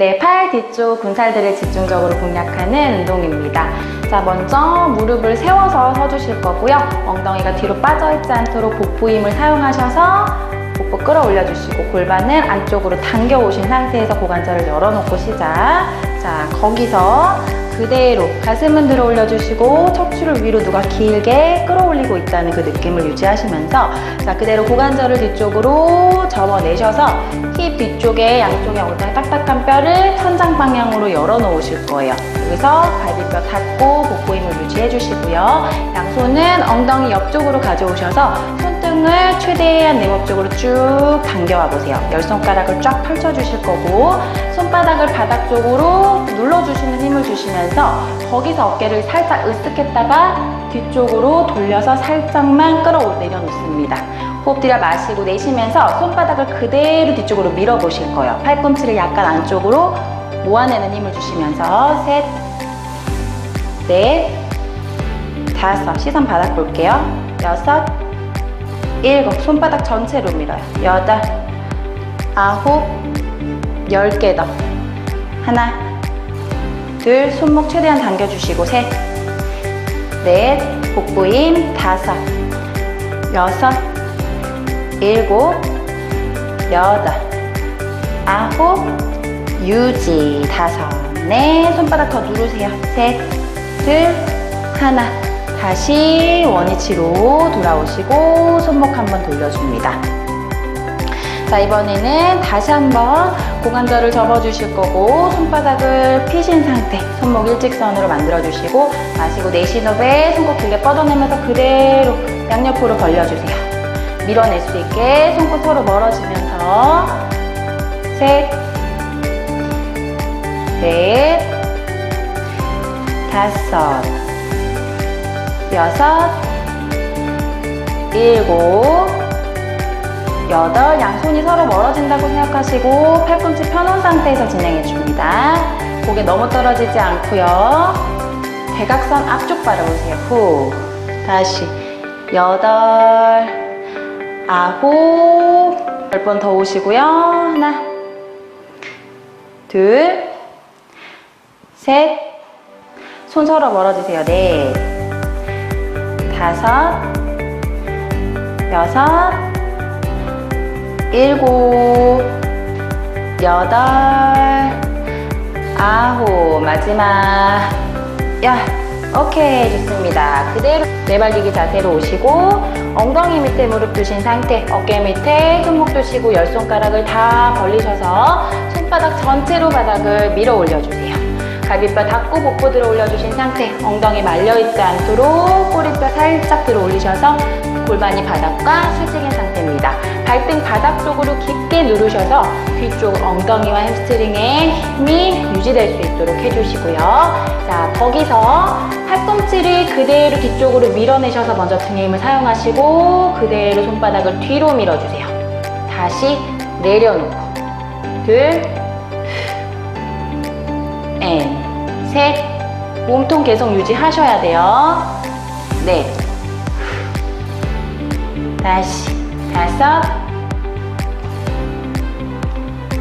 네, 팔 뒤쪽 군살들을 집중적으로 공략하는 운동입니다. 자, 먼저 무릎을 세워서 서주실 거고요. 엉덩이가 뒤로 빠져있지 않도록 복부 힘을 사용하셔서 복부 끌어올려 주시고 골반을 안쪽으로 당겨 오신 상태에서 고관절을 열어놓고 시작. 자, 거기서 그대로 가슴은 들어 올려주시고 척추를 위로 누가 길게 끌어올리고 있다는 그 느낌을 유지하시면서 자 그대로 고관절을 뒤쪽으로 접어내셔서 힙 뒤쪽에 양쪽에 엉덩이 딱딱한 뼈를 천장 방향으로 열어 놓으실 거예요. 여기서 갈비뼈 닫고 복부 힘을 유지해 주시고요. 양손은 엉덩이 옆쪽으로 가져오셔서 손등을 최대한 내목 쪽으로 쭉 당겨와 보세요. 열 손가락을 쫙 펼쳐 주실 거고 손바닥을 바닥 쪽으로 눌러주시는 힘을 주시면서 거기서 어깨를 살짝 으쓱했다가 뒤쪽으로 돌려서 살짝만 끌어 내려놓습니다. 호흡 들여 마시고 내쉬면서 손바닥을 그대로 뒤쪽으로 밀어보실 거예요. 팔꿈치를 약간 안쪽으로 모아내는 힘을 주시면서 셋, 넷, 다섯, 시선 바닥 볼게요. 여섯, 일곱, 손바닥 전체로 밀어요. 여덟, 아홉, 열 개 더. 하나, 둘, 손목 최대한 당겨주시고, 셋, 넷, 복부 힘, 다섯, 여섯, 일곱, 여덟, 아홉, 유지, 다섯, 넷, 손바닥 더 누르세요. 셋, 둘, 하나. 다시 원위치로 돌아오시고, 손목 한번 돌려줍니다. 자, 이번에는 다시 한번 고관절을 접어주실 거고, 손바닥을 피신 상태, 손목 일직선으로 만들어주시고, 마시고 내쉬는 호흡에 손목 길게 뻗어내면서 그대로 양옆으로 벌려주세요. 밀어낼 수 있게 손끝 서로 멀어지면서, 셋, 넷, 다섯, 여섯, 일곱, 여덟, 양손이 서로 멀어진다고 생각하시고 팔꿈치 펴놓은 상태에서 진행해 줍니다. 고개 너무 떨어지지 않고요. 대각선 앞쪽 바라보세요. 후. 다시 여덟, 아홉, 열 번 더 오시고요. 하나, 둘, 셋, 손 서로 멀어지세요. 넷, 다섯, 여섯, 일곱, 여덟, 아홉, 마지막, 열. 오케이, 좋습니다. 그대로 내발리기 자세로 오시고, 엉덩이 밑에 무릎 두신 상태, 어깨 밑에 손목 두시고, 열 손가락을 다 벌리셔서 손바닥 전체로 바닥을 밀어 올려주세요. 갈비뼈 닫고 복부 들어 올려주신 상태, 엉덩이 말려있지 않도록 꼬리뼈 살짝 들어 올리셔서 골반이 바닥과 수직인 상태입니다. 발등 바닥 쪽으로 깊게 누르셔서 뒤쪽 엉덩이와 햄스트링의 힘이 유지될 수 있도록 해주시고요. 자, 거기서 팔꿈치를 그대로 뒤쪽으로 밀어내셔서 먼저 등의 힘을 사용하시고 그대로 손바닥을 뒤로 밀어주세요. 다시 내려놓고 둘, 앤, 셋, 몸통 계속 유지하셔야 돼요. 넷, 다시. 다섯,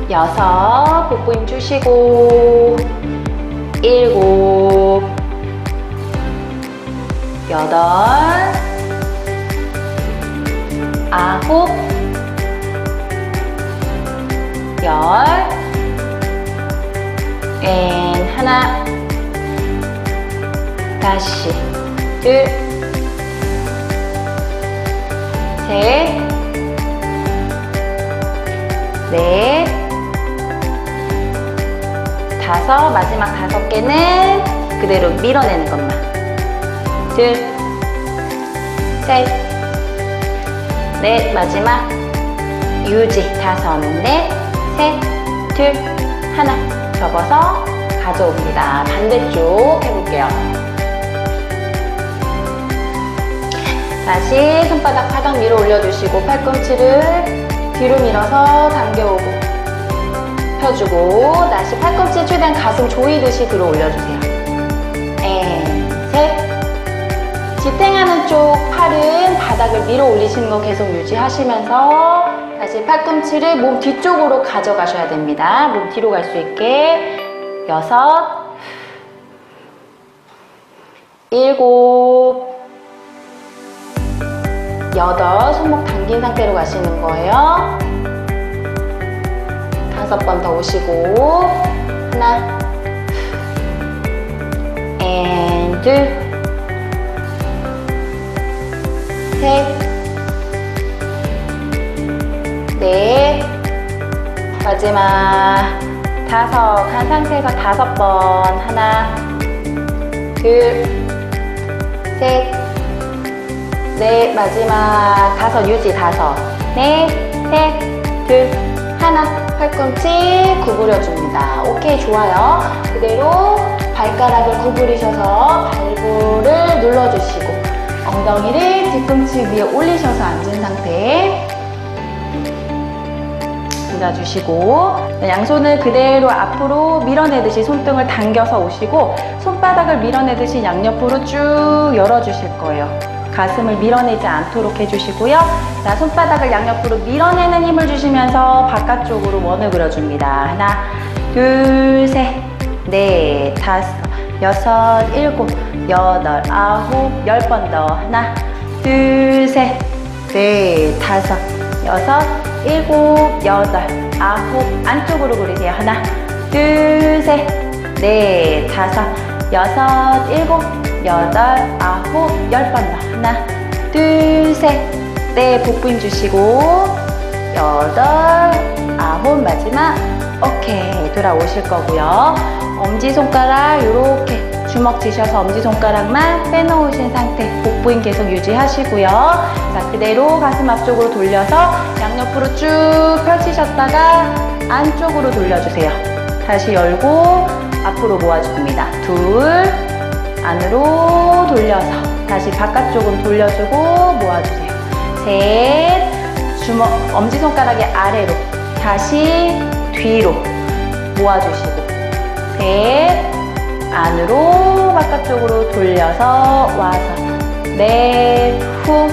여섯, 복부 힘 주시고. 일곱, 여덟, 아홉, 열, 앤 하나, 다시. 둘, 셋, 넷, 다섯, 마지막 다섯 개는 그대로 밀어내는 것만. 둘, 셋, 넷, 마지막. 유지. 다섯, 넷, 셋, 둘, 하나. 접어서 가져옵니다. 반대쪽 해볼게요. 다시 손바닥 바닥 밀어 올려주시고 팔꿈치를 뒤로 밀어서 당겨오고 펴주고 다시 팔꿈치 최대한 가슴 조이듯이 들어 올려주세요. 앤, 셋. 지탱하는 쪽 팔은 바닥을 밀어 올리시는 거 계속 유지하시면서 다시 팔꿈치를 몸 뒤쪽으로 가져가셔야 됩니다. 몸 뒤로 갈 수 있게. 여섯, 일곱, 여덟, 손목 당긴 상태로 가시는 거예요. 다섯 번 더 오시고, 하나, and 둘, 셋, 넷, 마지막 다섯, 한 상태에서 다섯 번, 하나, 둘, 셋, 넷, 마지막 다섯, 유지 다섯, 넷, 셋, 둘, 하나, 팔꿈치 구부려줍니다. 오케이, 좋아요. 그대로 발가락을 구부리셔서 발부를 눌러주시고, 엉덩이를 뒤꿈치 위에 올리셔서 앉은 상태. 앉아주시고 양손을 그대로 앞으로 밀어내듯이 손등을 당겨서 오시고 손바닥을 밀어내듯이 양옆으로 쭉 열어주실 거예요. 가슴을 밀어내지 않도록 해주시고요. 자, 손바닥을 양옆으로 밀어내는 힘을 주시면서 바깥쪽으로 원을 그려줍니다. 하나, 둘, 셋, 넷, 다섯, 여섯, 일곱, 여덟, 아홉, 열 번 더. 하나, 둘, 셋, 넷, 다섯, 여섯, 일곱, 여덟, 아홉, 안쪽으로 그리세요. 하나, 둘, 셋, 넷, 다섯, 여섯, 일곱, 여덟, 아홉, 열 번 더. 하나, 둘, 셋, 넷, 복부 힘 주시고, 여덟, 아홉, 마지막, 오케이. 돌아오실 거고요. 엄지손가락, 요렇게 주먹 쥐셔서 엄지손가락만 빼놓으신 상태, 복부 힘 계속 유지하시고요. 자, 그대로 가슴 앞쪽으로 돌려서 양옆으로 쭉 펼치셨다가 안쪽으로 돌려주세요. 다시 열고 앞으로 모아줍니다. 둘, 안으로 돌려서 다시 바깥쪽으로 돌려주고 모아주세요. 셋, 주먹, 엄지손가락의 아래로 다시 뒤로 모아주시고 셋, 안으로 바깥쪽으로 돌려서 와서 넷, 후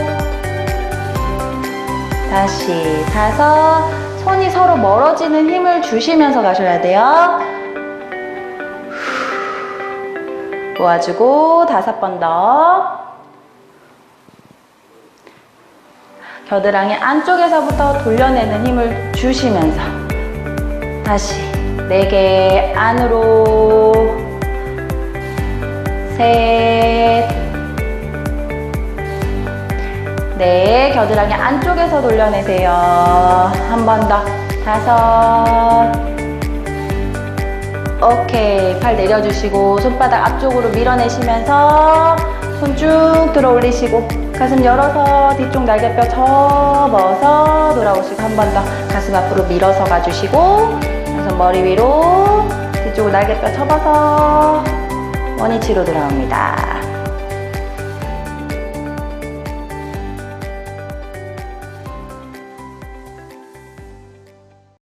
다시 다섯 손이 서로 멀어지는 힘을 주시면서 가셔야 돼요. 모아주고 다섯 번 더. 겨드랑이 안쪽에서부터 돌려내는 힘을 주시면서 다시 네 개 안으로 셋, 네, 겨드랑이 안쪽에서 돌려내세요. 한 번 더. 다섯. 오케이. 팔 내려주시고, 손바닥 앞쪽으로 밀어내시면서, 손 쭉 들어 올리시고, 가슴 열어서 뒤쪽 날개뼈 접어서 돌아오시고, 한 번 더. 가슴 앞으로 밀어서 가주시고, 손 머리 위로, 뒤쪽 날개뼈 접어서, 원위치로 돌아옵니다.